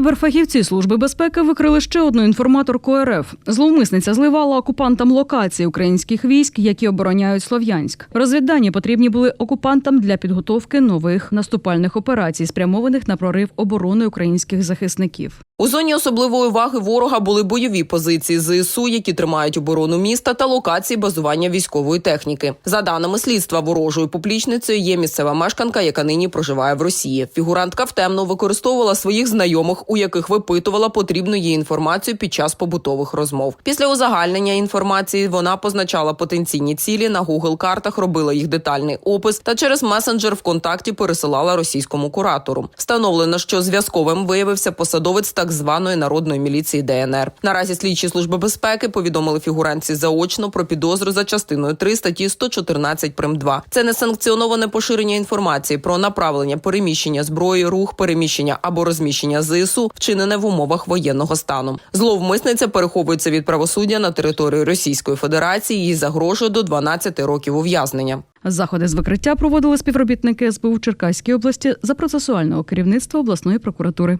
Кіберфахівці служби безпеки викрили ще одну інформаторку РФ. Зловмисниця зливала окупантам локації українських військ, які обороняють Слов'янськ. Розвіддані потрібні були окупантам для підготовки нових наступальних операцій, спрямованих на прорив оборони українських захисників. У зоні особливої уваги ворога були бойові позиції ЗСУ, які тримають оборону міста та локації базування військової техніки. За даними слідства, ворожою поплічницею є місцева мешканка, яка нині проживає в Росії. Фігурантка втемно використовувала своїх знайомих, у яких випитувала потрібну їй інформацію під час побутових розмов. Після узагальнення інформації вона позначала потенційні цілі на Google картах, робила їх детальний опис та через месенджер ВКонтакті пересилала російському куратору. Встановлено, що зв'язковим виявився посадовець так званої народної міліції ДНР. Наразі слідчі служби безпеки повідомили фігурантці заочно про підозру за частиною 3 статті 114 прим 2. Це несанкціоноване поширення інформації про направлення переміщення зброї, рух, переміщення або розміщення ЗСУ, вчинене в умовах воєнного стану. Зловмисниця переховується від правосуддя на території Російської Федерації. Їй загрожує до 12 років ув'язнення. Заходи з викриття проводили співробітники СБУ в Черкаській області за процесуального керівництва обласної прокуратури.